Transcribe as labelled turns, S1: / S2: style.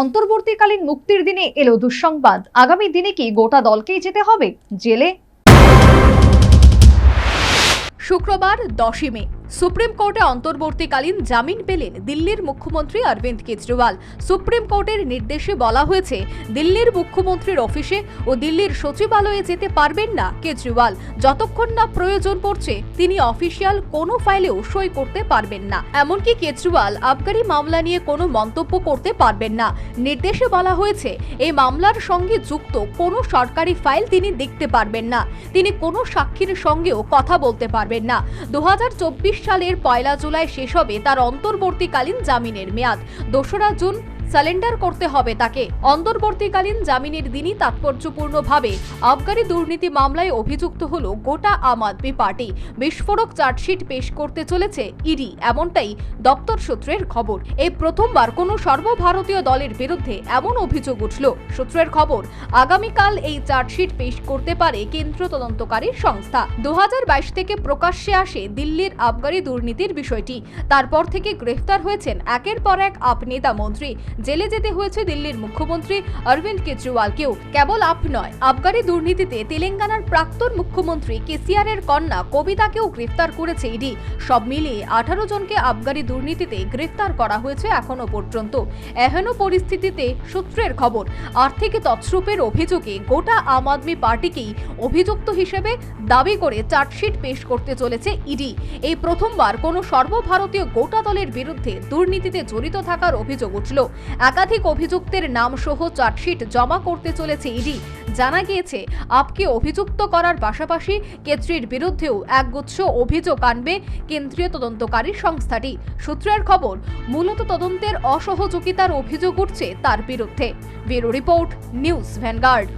S1: অন্তর্বর্তীকালীন মুক্তির দিনে এলো দুঃসংবাদ। আগামী দিনে কি গোটা দলকেই যেতে হবে? জেলে?
S2: শুক্রবার দশই মে। সুপ্রিম কোর্টে অন্তর্বর্তীকালীন জামিন পেলেন দিল্লির মুখ্যমন্ত্রী অরবিন্দ কেজরিওয়াল। সুপ্রিম কোর্টের নির্দেশে বলা হয়েছে, দিল্লির মুখ্যমন্ত্রীর অফিসে ও দিল্লির সচিবালয়ে যেতে পারবেন না কেজরিওয়াল। যতক্ষণ না প্রয়োজন পড়ছে, তিনি অফিসিয়াল কোনো ফাইলেও সই করতে পারবেন না। এমনকি কেজরিওয়াল আবগারি মামলা নিয়ে কোনো মন্তব্য করতে পারবেন না। নির্দেশে বলা হয়েছে, এই মামলার সঙ্গে যুক্ত কোনো সরকারি ফাইল তিনি দেখতে পারবেন না। তিনি কোনো সাক্ষীর সঙ্গেও কথা বলতে পারবেন না। দু হাজার চব্বিশ সালের পয়লা জুলাই শেষ হবে তার অন্তর্বর্তীকালীন জামিনের মেয়াদ। দোসরা জুন সালেন্ডার করতে হবে তাকে। অন্তর্বর্তীকালীন জামিনের দিনই তাৎপর্যপূর্ণভাবে আবগারি দুর্নীতি মামলায় অভিযুক্ত হল গোটা আম আদমি পার্টি। বিস্ফোরক চার্জশিট পেশ করতে চলেছে ইডি, এমনটাই দপ্তর সূত্রের খবর। এই প্রথমবার কোনো সর্বভারতীয় দলের বিরুদ্ধে এমন অভিযোগ উঠল। সূত্রের খবর, আগামীকাল এই চার্জশিট পেশ করতে পারে কেন্দ্রীয় তদন্তকারী সংস্থা। দু হাজার বাইশ থেকে প্রকাশ্যে আসে দিল্লির আবগারি দুর্নীতির বিষয়টি। তারপর থেকে গ্রেফতার হয়েছেন একের পর এক আপ নেতা মন্ত্রী। জেলে যেতে হয়েছে দিল্লির মুখ্যমন্ত্রী অরবিন্দ কেজরিওয়ালকেও। কেবল আপ নয়, আবগারি দুর্নীতিতে তেলেঙ্গানার প্রাক্তন মুখ্যমন্ত্রী কেসিআরের কন্যা কবিতাকেও গ্রেফতার করেছে ইডি। সব মিলিয়ে আঠারো জনকে আবগারি দুর্নীতিতে গ্রেফতার করা হয়েছে এখনও পর্যন্ত। এহেন পরিস্থিতিতে সূত্রের খবর, আর্থিক তছরূপের অভিযোগে গোটা আম আদমি পার্টিকেই অভিযুক্ত হিসেবে দাবি করে চার্জশিট পেশ করতে চলেছে ইডি। এই প্রথমবার কোনো সর্বভারতীয় গোটা দলের বিরুদ্ধে দুর্নীতিতে জড়িত থাকার অভিযোগ উঠল। একাধিক অভিযুক্তের নাম সহ চার্জশিট জমা করতে চলেছে ইডি। জানা গিয়েছে, আপকে অভিযুক্ত করার পাশাপাশি কেত্রির বিরুদ্ধেও একগুচ্ছ অভিযোগ আনবে কেন্দ্রীয় তদন্তকারী সংস্থাটি। সূত্রের খবর, মূলত তদন্তের অসহযোগিতার অভিযোগ উঠছে তার বিরুদ্ধে। Bureau report, news Vanguard.